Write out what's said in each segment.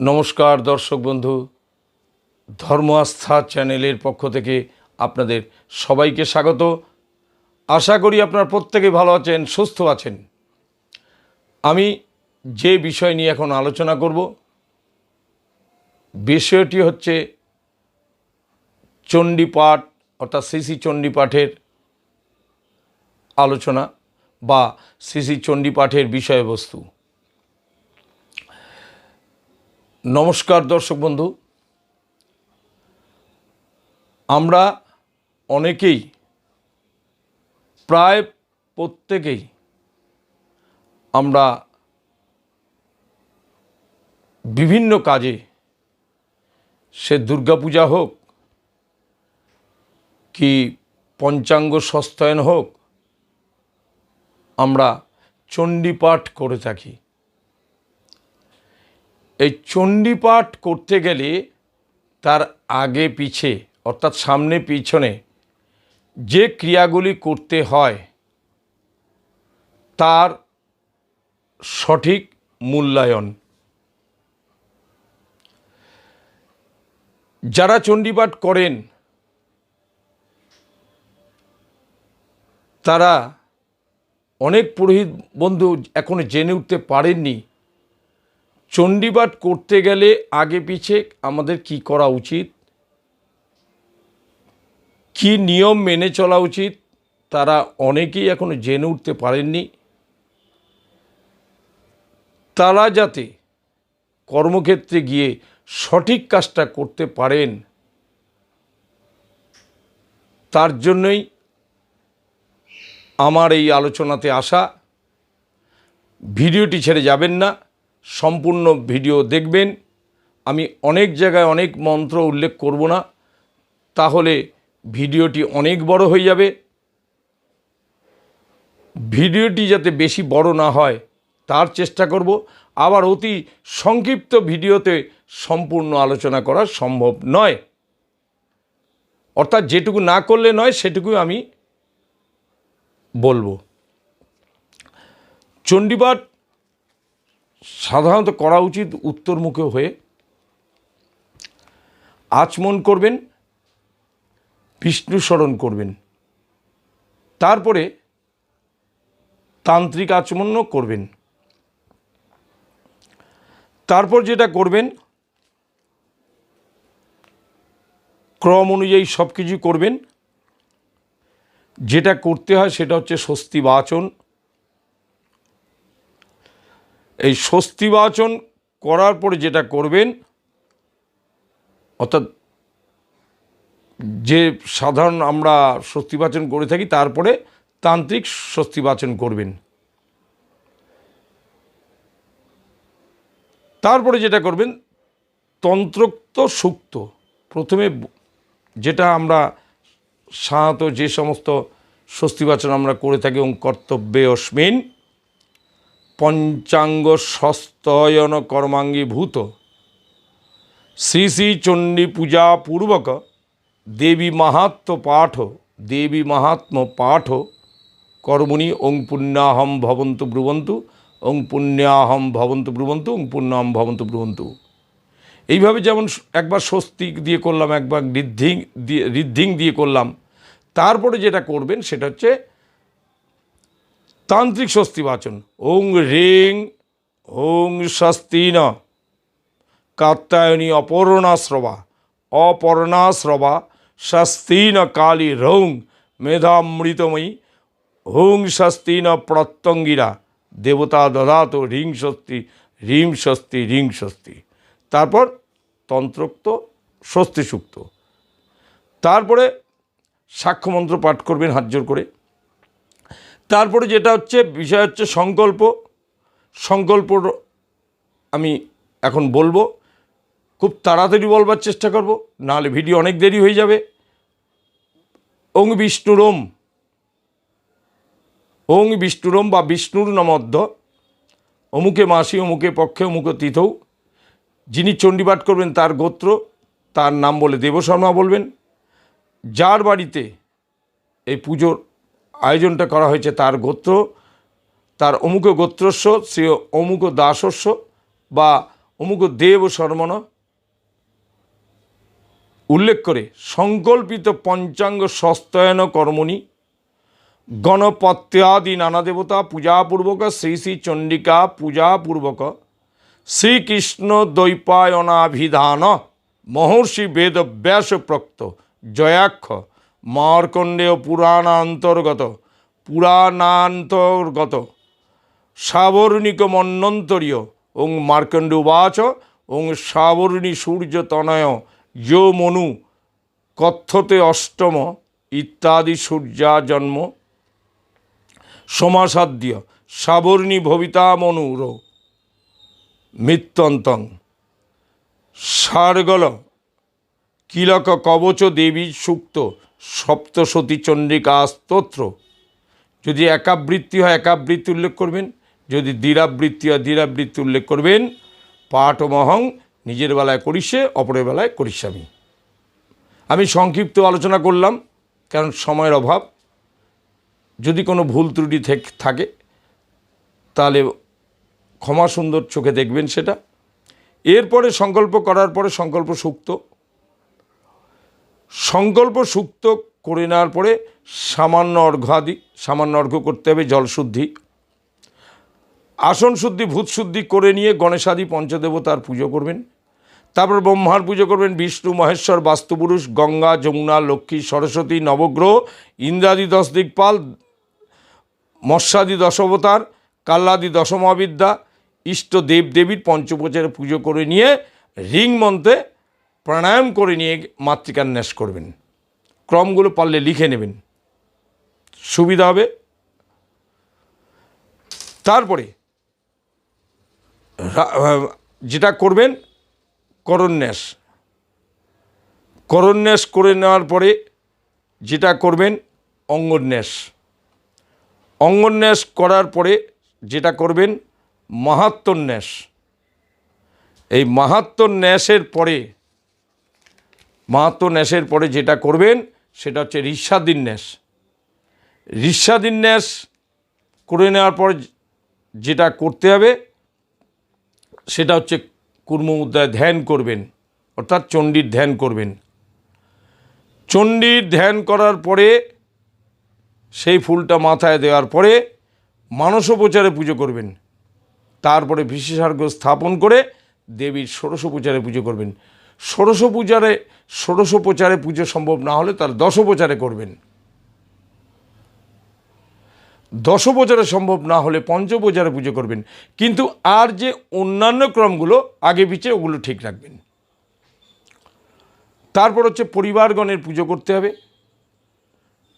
নমস্কার দর্শক বন্ধু ধর্ম আস্থা চ্যানেলের পক্ষ থেকে আপনাদের সবাইকে স্বাগত। আশা করি আপনারা প্রত্যেকে ভালো আছেন, সুস্থ আছেন। আমি যে বিষয় নিয়ে এখন আলোচনা করব, বিষয়টি হচ্ছে চণ্ডীপাঠ, অর্থাৎ শ্রী চণ্ডীপাঠের আলোচনা বা শ্রী চণ্ডীপাঠের বিষয়বস্তু। নমস্কার দর্শক বন্ধু। আমরা অনেকেই, প্রায় প্রত্যেকেই আমরা বিভিন্ন কাজে, সে দুর্গাপূজা হোক কি পঞ্চাঙ্গ সস্তায়ন হোক, আমরা চণ্ডীপাঠ করে থাকি। এই চণ্ডীপাঠ করতে গেলে তার আগে পিছে, অর্থাৎ সামনে পিছনে যে ক্রিয়াগুলি করতে হয়, তার সঠিক মূল্যায়ন। যারা চণ্ডীপাঠ করেন, তারা অনেক পুরোহিত বন্ধু এখনও জেনে উঠতে পারেননি চণ্ডীপাঠ করতে গেলে আগে পিছে আমাদের কি করা উচিত? কি নিয়ম মেনে চলা উচিত? তারা অনেকেই এখনও জেনে উঠতে পারেননি। তারা যাতে কর্মক্ষেত্রে গিয়ে সঠিক কাজটা করতে পারেন, তার জন্যই আমার এই আলোচনাতে আসা। ভিডিওটি ছেড়ে যাবেন না। সম্পূর্ণ ভিডিও দেখবেন। আমি অনেক জায়গায় অনেক মন্ত্র উল্লেখ করব না, তাহলে ভিডিওটি অনেক বড় হয়ে যাবে। ভিডিওটি যাতে বেশি বড় না হয়, তার চেষ্টা করব। আবার অতি সংক্ষিপ্ত ভিডিওতে সম্পূর্ণ আলোচনা করা সম্ভব নয়। অর্থাৎ যেটুকু না করলে নয় সেটুকু আমি বলব। চণ্ডীপাঠ সাধারণত করা উচিত উত্তরমুখে হয়ে আচমন করবেন বিষ্ণু স্মরণ করবেন। তারপরে তান্ত্রিক আচমনও করবেন। তারপর যেটা করবেন, ক্রম অনুযায়ী সব কিছু করবেন। যেটা করতে হয় সেটা হচ্ছে স্বস্তি বাচন। এই স্বস্তিবাচন করার পরে যেটা করবেন, অর্থাৎ যে সাধারণ আমরা স্বস্তিবাচন করে থাকি, তারপরে তান্ত্রিক স্বস্তিবাচন করবেন। তারপরে যেটা করবেন, তন্ত্রোক্ত সুক্ত। প্রথমে যেটা আমরা সাধারণত যে সমস্ত স্বস্তিবাচন আমরা করে থাকি এবং কর্তব্যে অস্মিন পঞ্চাঙ্গ সস্তয়ন কর্মাঙ্গীভূত শ্রী শ্রী চণ্ডী পূজা পূর্বক দেবী মাহাত্ম পাঠ দেবী মাহাত্ম পাঠ কর্মণি ওং পুণ্যাহম ভবন্তু ব্রুবন্তু, ওং পুণ্যাহম ভবন্তু ব্রুবন্তু, ওং পুণ্যাহম ভবন্তু ব্রুবন্তু। এইভাবে যেমন একবার স্বস্তিক দিয়ে করলাম, একবার ঋদ্ধিং দিয়ে ঋদ্ধিং দিয়ে করলাম, তারপরে যেটা করবেন সেটা হচ্ছে তান্ত্রিক স্বস্তি বাচন। ওং রিং, ওং স্বস্তিন কাত্যায়নী অপর্ণাশ্রবা অপর্ণাশ্রবা স্বস্তিন কালী রৌং, মেধামৃতময়ী। হুং স্বস্তিন প্রত্যঙ্গিরা, দেবতা দধাত রিং স্বস্তি রিং স্বস্তি রিং স্বস্তি তারপর তন্ত্রোক্ত স্বস্তি সুক্ত তারপরে সাক্ষ্যমন্ত্র পাঠ করবেন হাত করে। তারপরে যেটা হচ্ছে, বিষয় হচ্ছে সংকল্প। সংকল্প আমি এখন বলব, খুব তাড়াতাড়ি বলবার চেষ্টা করব, নাহলে ভিডিও অনেক দেরি হয়ে যাবে। ওং বিষ্ণুরম। ওং বিষ্ণুরম বা বিষ্ণুর নমধ্য অমুকে মাসি, অমুকে পক্ষে, অমুকে তীথৌ। যিনি চণ্ডীপাঠ করবেন, তার গোত্র, তার নাম বলে দেবশর্মা বলবেন। যার বাড়িতে এই পুজোর আয়োজনটা করা হয়েছে তার গোত্র, তার অমুক গোত্রস্য সে অমুক দাসস্য বা অমুক দেব শর্মণ উল্লেখ করে, সংকল্পিত পঞ্চাঙ্গ সস্তয়ন কর্মণি, গণপত্যাদি নানা দেবতা, পূজাপূর্বক শ্রী শ্রী চণ্ডিকা পূজাপূর্বক শ্রীকৃষ্ণ দ্বৈপায়নাভিধান, মহর্ষি বেদব্যাস প্রক্ত জয়াক্ষ মার্কণ্ডেয় পুরাণান্তর্গত পুরাণান্তর্গত, সাবর্ণিক মন্বন্তরীয় ওং মার্কণ্ড উবাচ, ওং সাবর্ণী সূর্য তনয়, যো মনু কথ্যতে অষ্টম, ইত্যাদি সূর্যা জন্ম। সমাসাদ্য, সাবর্ণী ভবিতা মনুর মৃত্যন্তং, সারগল, কিলক কবচ দেবী সুক্ত সপ্তশতী চণ্ডিকা স্তোত্র যদি একাবৃত্তি হয়, একাবৃত্তি উল্লেখ করবেন। যদি দ্বিরাবৃত্তি হয়, দ্বিরাবৃত্তি উল্লেখ করবেন। পাঠ মহং নিজের বেলায় করিসে, অপরের বেলায় করিসামি আমি আমি সংক্ষিপ্ত আলোচনা করলাম, কারণ সময়ের অভাব। যদি কোনো ভুল ত্রুটি থাকে, তাহলে ক্ষমা সুন্দর চোখে দেখবেন সেটা। এরপরে সংকল্প করার পরে সংকল্প সুক্ত। সংকল্প সুক্ত করে নেওয়ার পরে সামান্য অর্ঘ্যাদি, সামান্য অর্ঘ্য করতে হবে জলশুদ্ধি আসন শুদ্ধি, ভূত শুদ্ধি করে নিয়ে গণেশাদি, পঞ্চদেবতার পুজো করবেন। তারপর ব্রহ্মার পুজো করবেন, বিষ্ণু, মহেশ্বর, বাস্তুপুরুষ, গঙ্গা, যমুনা, লক্ষ্মী, সরস্বতী, নবগ্রহ, ইন্দ্রাদি দশ দিকপাল মৎস্যাদি, দশবতার, কাল্লাদি, দশমহাবিদ্যা, ইষ্ট দেব দেবীর পঞ্চপ্রচারে পুজো করে নিয়ে রিং মন্ত্রে প্রাণায়াম করে নিয়ে মাতৃকার ন্যাস করবেন। ক্রমগুলো পারলে লিখে নেবেন। সুবিধা হবে। তারপরে যেটা করবেন করন্যাস করন্যাস করে নেওয়ার পরে যেটা করবেন অঙ্গন্যাস অঙ্গন্যাস করার পরে যেটা করবেন মাহাত্মন্যাস এই মাহাত্মন্যাসের পরে মাহাত্মন্যাসের পরে যেটা করবেন, সেটা হচ্ছে ঋষাদিন্যাস ঋষাদিন্যাস করে নেওয়ার পর যেটা করতে হবে, সেটা হচ্ছে কুর্ম মুদ্রায় ধ্যান করবেন, অর্থাৎ চণ্ডীর ধ্যান করবেন। চণ্ডীর ধ্যান করার পরে, সেই ফুলটা মাথায় দেওয়ার পরে মানসোপচারে পুজো করবেন। তারপরে বিশেষার্ঘ্য স্থাপন করে দেবীর ষোড়শোপচারে পুজো করবেন। ষোড়শোপূজারে ষোড়শোপচারে পুজো সম্ভব না হলে তার দশোপচারে করবেন। দশোপচারে সম্ভব না হলে পঞ্চোপচারে পুজো করবেন। কিন্তু আর যে অন্যান্য ক্রমগুলো, আগে পিছে ওগুলো ঠিক রাখবেন। তারপর হচ্ছে পরিবারগণের পুজো করতে হবে।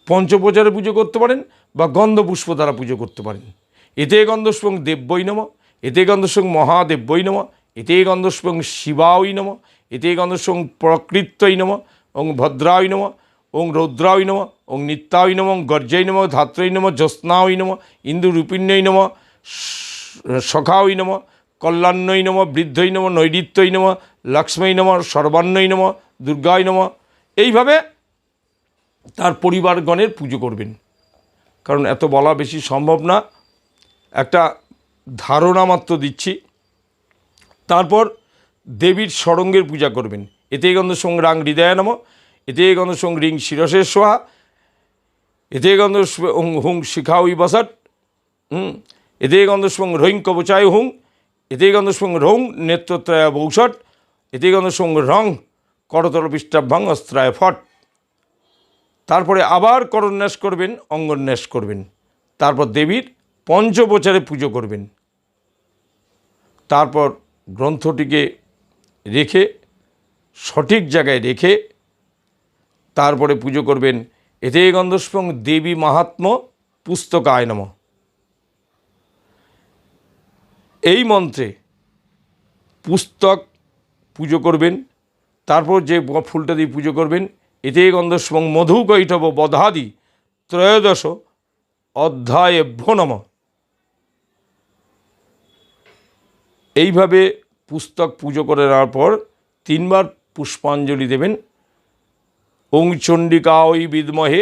পঞ্চপ্রচারে পুজো করতে পারেন বা গন্ধপুষ্প দ্বারা পুজো করতে পারেন। এতে গন্ধস্বং দেব্যই নম, এতে গন্ধস্বং মহাদেব্যই নম, এতে গন্ধস্বং শিবাই নম এতে গন্ধস্বং প্রকৃত্যই নম ওং ভদ্রাই নম ওং রৌদ্রাই নম ওং নিত্যাই নম গর্জৈ নম ধাত্রৈ নম জ্যোৎস্নাই নম ইন্দুরূপিণ্যই নম সখাই নম কল্যাণ্যই নম বৃদ্ধই নম নৈরিত্যই নম লক্ষ্মী নম সর্বান্নই নম দুর্গাই নম এইভাবে তার পরিবারগণের পুজো করবেন। কারণ এত বলা বেশি সম্ভব না। একটা ধারণা মাত্র দিচ্ছি। তারপর দেবীর ষড়ঙ্গের পূজা করবেন। এতে গন্ধ সং রাং হৃদয় নম। এতে গন্ধ সং রিং শিরসের সোহা। এতে গন্ধ হুং শিখা শিখাউই বসট হুম। এতে গন্ধ সং রহিং কবচায় হুং। এতে গন্ধ সং রং নেত্রত্রয় বৌষট। এতে গন্ধ সং রং করতল পৃষ্ঠাভ্যাং অস্ত্রায় ফট। তারপরে আবার করন্যাস করবেন, অঙ্গন্যাস করবেন। তারপর দেবীর পঞ্চপ্রচারে পুজো করবেন। তারপর গ্রন্থটিকে রেখে, সঠিক জায়গায় রেখে তারপরে পুজো করবেন এতে গন্ধস্পং দেবী মাহাত্ম পুস্তকায় নম। এই মন্ত্রে পুস্তক পুজো করবেন, তারপর যে ফুলটা দিয়ে পুজো করবেন, এতে গন্ধস্বং মধু কৈঠব বধাদি ত্রয়োদশ অধ্যায়েভ্য নম। এইভাবে পুস্তক পুজো করে নেওয়ার পর তিনবার পুষ্পাঞ্জলি দেবেন। ওং চণ্ডিকা ওই বিদ্মহে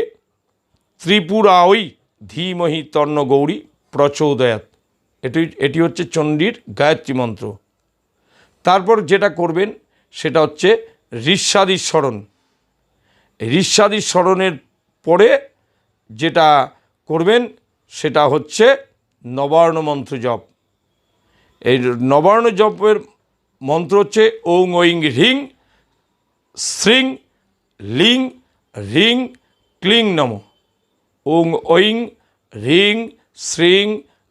ত্রিপুরা ওই ধীমহি তন্ন গৌরী প্রচোদয়াত এটি এটি হচ্ছে চণ্ডীর গায়ত্রী মন্ত্র। তারপর যেটা করবেন সেটা হচ্ছে ঋস্বাদির স্মরণ। ঋস্বাদির স্মরণের পরে যেটা করবেন সেটা হচ্ছে নবার্ণ মন্ত্র জপ। এই নবার্ণ জপের মন্ত্র হচ্ছে ওং ঐং হ্রিং শ্রিং লিং, রিং, ক্লিং নম। ওং ঐং হ্রিং শ্রিং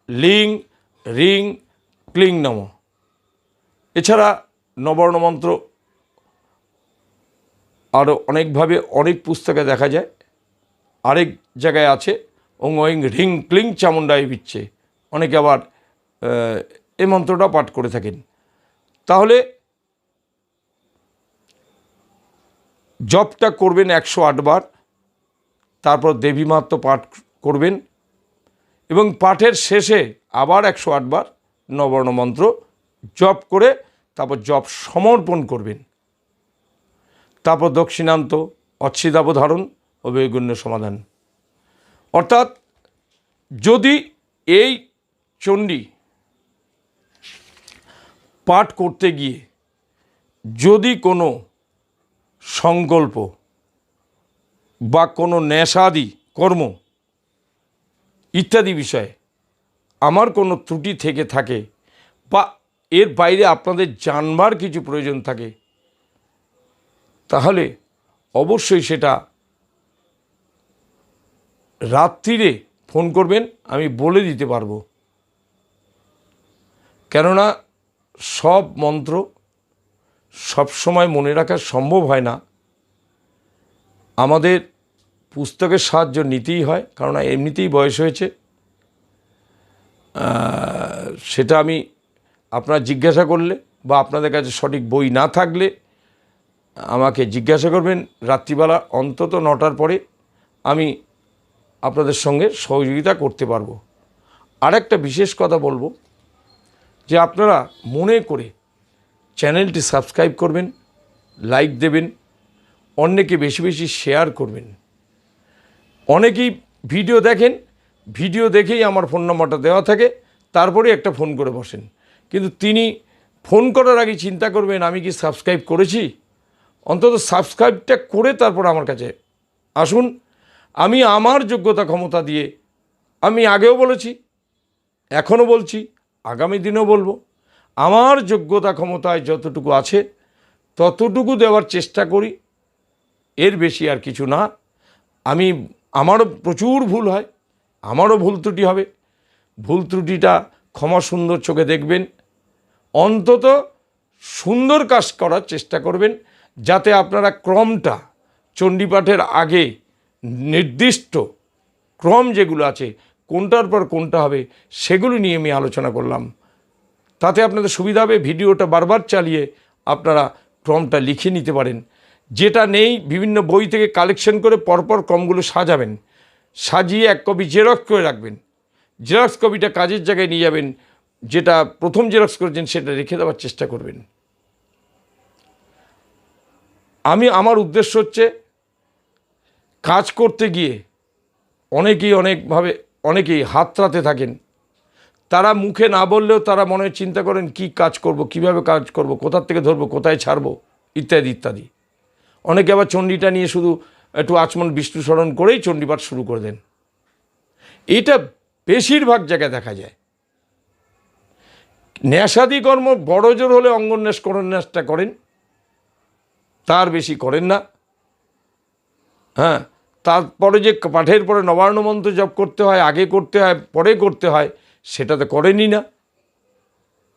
লিং, রিং, ক্লিং নম। এছাড়া নবর্ণ মন্ত্র আরও অনেকভাবে অনেক পুস্তকে দেখা যায়। আরেক জায়গায় আছে, ওং ওইং রিং ক্লিং চামুন্ডাই বিচ্ছে অনেকে আবার এই মন্ত্রটা পাঠ করে থাকেন। তাহলে জপটা করবেন একশো আটবার তারপর দেবী মাহাত্ম পাঠ করবেন, এবং পাঠের শেষে আবার একশো আটবার নবর্ণ মন্ত্র জপ করে তারপর জপ সমর্পণ করবেন। তারপর দক্ষিণান্ত অচ্ছিদাবধারণ ও বৈগুণ্য সমাধান। অর্থাৎ যদি এই চণ্ডী পাঠ করতে গিয়ে যদি কোনো সংকল্প বা কোনো নেশাদি কর্ম ইত্যাদি বিষয়ে আমার কোনো ত্রুটি থেকে থাকে বা এর বাইরে আপনাদের জানবার কিছু প্রয়োজন থাকে, তাহলে অবশ্যই সেটা রাত্রিরে ফোন করবেন, আমি বলে দিতে পারব। কেননা সব মন্ত্র সব সময় মনে রাখা সম্ভব হয় না। আমাদের পুস্তকের সাহায্য নিতেই হয়, কারণ এমনিতেই বয়স হয়েছে। সেটা আমি আপনারা জিজ্ঞাসা করলে বা আপনাদের কাছে সঠিক বই না থাকলে আমাকে জিজ্ঞাসা করবেন। রাত্রিবেলা অন্তত নটার পরে আমি আপনাদের সঙ্গে সহযোগিতা করতে পারব। আর একটা বিশেষ কথা বলব যে আপনারা মনে করে চ্যানেলটি সাবস্ক্রাইব করবেন, লাইক দেবেন, অন্যকে বেশি বেশি শেয়ার করবেন। অনেকেই ভিডিও দেখেন, ভিডিও দেখেই আমার ফোন নম্বরটা দেওয়া থাকে, তারপরে একটা ফোন করে বসেন। কিন্তু তিনি ফোন করার আগে চিন্তা করবেন, আমি কি সাবস্ক্রাইব করেছি? অন্তত সাবস্ক্রাইবটা করে তারপর আমার কাছে আসুন। আমি আমার যোগ্যতা ক্ষমতা দিয়ে আমি আগেও বলেছি, এখনও বলছি আগামী দিনেও বলব, আমার যোগ্যতা ক্ষমতায় যতটুকু আছে, ততটুকু দেওয়ার চেষ্টা করি। এর বেশি আর কিছু না। আমি, আমারও প্রচুর ভুল হয়, আমারও ভুল ত্রুটি হবে। ভুল ত্রুটিটা ক্ষমা সুন্দর চোখে দেখবেন। অন্তত সুন্দর কাজ করার চেষ্টা করবেন, যাতে আপনারা ক্রমটা, চণ্ডীপাঠের আগে নির্দিষ্ট ক্রম যেগুলো আছে কোনটার পর কোনটা হবে, সেগুলো নিয়ে আমি আলোচনা করলাম। তাতে আপনাদের সুবিধা হবে, ভিডিওটা বারবার চালিয়ে আপনারা ক্রমটা লিখে নিতে পারেন। যেটা নেই, বিভিন্ন বই থেকে কালেকশন করে পরপর ক্রমগুলো সাজাবেন। সাজিয়ে এক কপি জেরক্স করে রাখবেন। জেরক্স কপিটা কাজের জায়গায় নিয়ে যাবেন, যেটা প্রথম জেরক্স করেছেন সেটা রেখে দেওয়ার চেষ্টা করবেন। আমি, আমার উদ্দেশ্য হচ্ছে, কাজ করতে গিয়ে অনেকেই অনেকভাবে অনেকেই হাতড়াতে থাকেন। তারা মুখে না বললেও তারা মনে চিন্তা করেন, কি কাজ করব, কীভাবে কাজ করব, কোথার থেকে ধরবো, কোথায় ছাড়বো, ইত্যাদি ইত্যাদি। অনেকে আবার চণ্ডীটা নিয়ে শুধু একটু আচমন বিষ্ণু স্মরণ করেই চণ্ডীপাঠ শুরু করে দেন। এটা বেশিরভাগ জায়গায় দেখা যায়। ন্যাসাদি কর্ম বড় জোর হলে অঙ্গন্যাস করন্যাসটা করেন। তার বেশি করেন না। হ্যাঁ তারপরে যে পাঠের পরে নবান্ন মন্ত্র জপ করতে হয়, আগে করতে হয়, পরে করতে হয় সেটা তো করেনই না।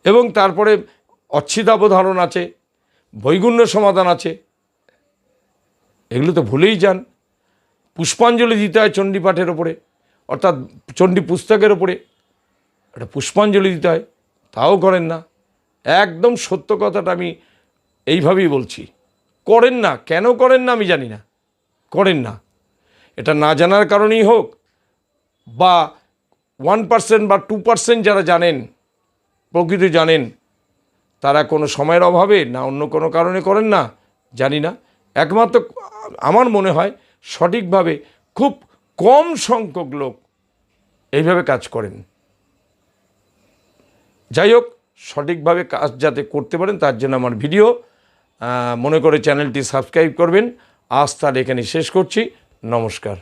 এবং তারপরে অচ্ছিদাবধারণ আছে, বৈগুণ্য সমাধান আছে, এগুলো তো ভুলেই যান। পুষ্পাঞ্জলি দিতে হয় চণ্ডী পাঠের ওপরে, অর্থাৎ চণ্ডী পুস্তকের ওপরে, একটা পুষ্পাঞ্জলি দিতে হয়, তাও করেন না। একদম সত্য কথাটা আমি এইভাবেই বলছি। করেন না, কেন করেন না আমি জানি না, করেন না। এটা না জানার কারণেই হোক, বা ওয়ান পার্সেন্ট বা টু পার্সেন্ট যারা জানেন, প্রকৃতি জানেন, তারা কোনো সময়ের অভাবে না অন্য কোনো কারণে করেন না, জানি না। একমাত্র আমার মনে হয় সঠিকভাবে খুব কম সংখ্যক লোক এইভাবে কাজ করেন। যাই হোক, সঠিকভাবে কাজ যাতে করতে পারেন, তার জন্য আমার ভিডিও মনে করে চ্যানেলটি সাবস্ক্রাইব করবেন। আজ তার এখানে শেষ করছি। নমস্কার।